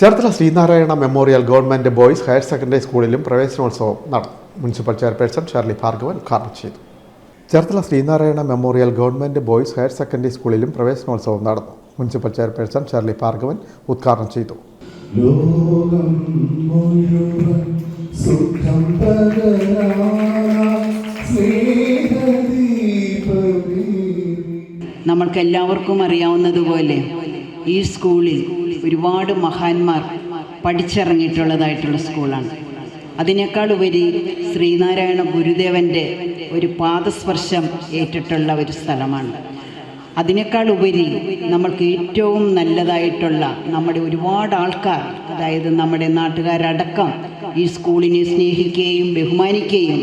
Cherthala Sreenarayana memorial government boys higher secondary സ്കൂളിലും പ്രവേശനോത്സവം നടന്നു മുനിസിപ്പൽ ചെയർപേഴ്സൺ ഷെർലി ഭാർഗവൻ ഉദ്ഘാടനം ചെയ്തു. Cherthala Sreenarayana memorial government boys higher secondary സ്കൂളിലും പ്രവേശനോത്സവം നടന്നു. മുനിസിപ്പൽ ചെയർപേഴ്സൺ ഷെർലി ഭാർഗവൻ ഉദ്ഘാടനം ചെയ്തു. ലോകം മുഴുവൻ സുഖം നമ്മൾക്ക് എല്ലാവർക്കും അറിയാവുന്നതുപോലെ ഈ സ്കൂളിൽ ഒരുപാട് മഹാന്മാർ പഠിച്ചിറങ്ങിയിട്ടുള്ളതായിട്ടുള്ള സ്കൂളാണ്. അതിനേക്കാൾ ഉപരി ശ്രീനാരായണ ഗുരുദേവന്റെ ഒരു പാദസ്പർശം ഏറ്റിട്ടുള്ള ഒരു സ്ഥലമാണ്. അതിനേക്കാൾ ഉപരി നമ്മൾക്ക് ഏറ്റവും നല്ലതായിട്ടുള്ള നമ്മുടെ ഒരുപാട് ആൾക്കാർ അതായത് നമ്മുടെ നാട്ടുകാരടക്കം ഈ സ്കൂളിനെ സ്നേഹിക്കുകയും ബഹുമാനിക്കുകയും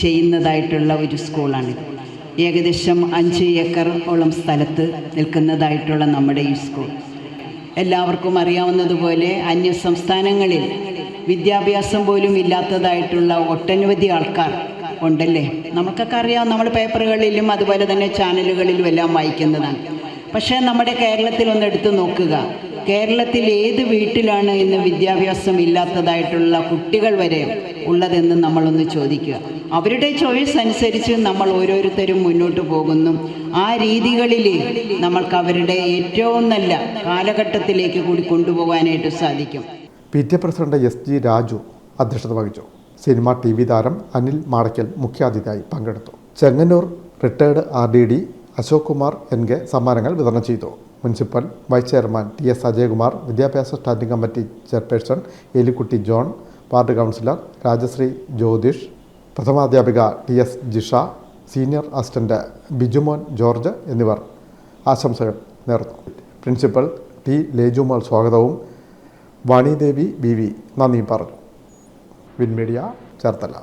ചെയ്യുന്നതായിട്ടുള്ള ഒരു സ്കൂളാണിത് ഏകദേശം അഞ്ച് ഏക്കറോളം സ്ഥലത്ത് നിൽക്കുന്നതായിട്ടുള്ള നമ്മുടെ ഈ സ്കൂൾ. എല്ലാവർക്കും അറിയാവുന്നതുപോലെ അന്യ സംസ്ഥാനങ്ങളിൽ വിദ്യാഭ്യാസം പോലും ഇല്ലാത്തതായിട്ടുള്ള ഒട്ടനവധി ആൾക്കാർ ഉണ്ടല്ലേ? നമുക്കൊക്കെ അറിയാം നമ്മൾ പേപ്പറുകളിലും അതുപോലെ തന്നെ ചാനലുകളിലും എല്ലാം വായിക്കുന്നതാണ്. പക്ഷേ നമ്മുടെ കേരളത്തിൽ ഒന്ന് എടുത്തു നോക്കുക. കേരളത്തിൽ ഏത് വീട്ടിലാണ് ഇന്ന് വിദ്യാഭ്യാസം ഇല്ലാത്തതായിട്ടുള്ള കുട്ടികൾ വരെ ഉള്ളതെന്ന് നമ്മളൊന്ന് ചോദിക്കുക. അവരുടെ ചോയ്സ് അനുസരിച്ച് നമ്മൾ ഓരോരുത്തരും മുന്നോട്ട് പോകുന്നു. ആ രീതികളിൽ നമ്മൾക്ക് അവരുടെ ഏറ്റവും നല്ല കാലഘട്ടത്തിലേക്ക് കൂടി കൊണ്ടുപോകാനായിട്ട് സാധിക്കും. P T president S G Raju അധ്യക്ഷത വഹിച്ചു. സിനിമ ടി വി താരം അനിൽ മാടയ്ക്കൽ മുഖ്യാതിഥിയായി പങ്കെടുത്തു. Chengannur retired R D D Ashok Kumar N K സമ്മാനങ്ങൾ വിതരണം ചെയ്തു. Municipal vice chairman T S Ajayakumar വിദ്യാഭ്യാസ standing committee chairperson Elikutty John ward councillor Rajasree Jyothish പ്രഥമാധ്യാപിക T S Jisha senior assistant Bijumon George എന്നിവർ ആശംസകൾ നേർന്നു. Principal T ലേജുമോൾ സ്വാഗതവും. Vanidevi B V നന്ദിയും പറഞ്ഞു. വിൻമീഡിയ ചേർത്തല.